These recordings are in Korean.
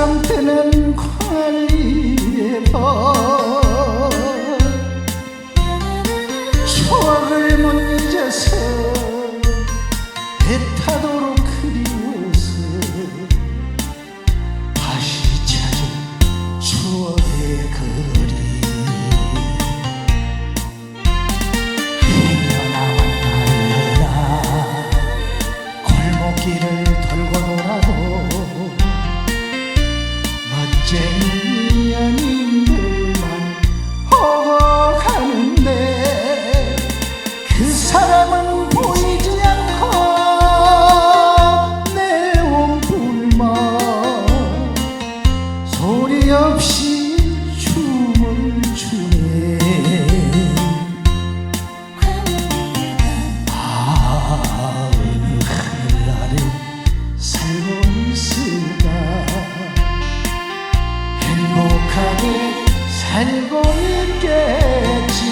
바람 되는 관리에서 행복하게 살고 있겠지.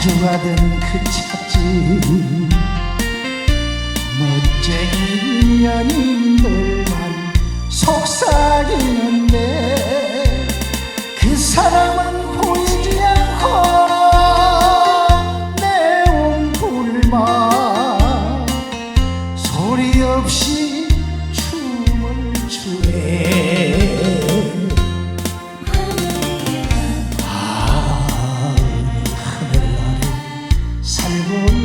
자주 가던 그 찻집 home.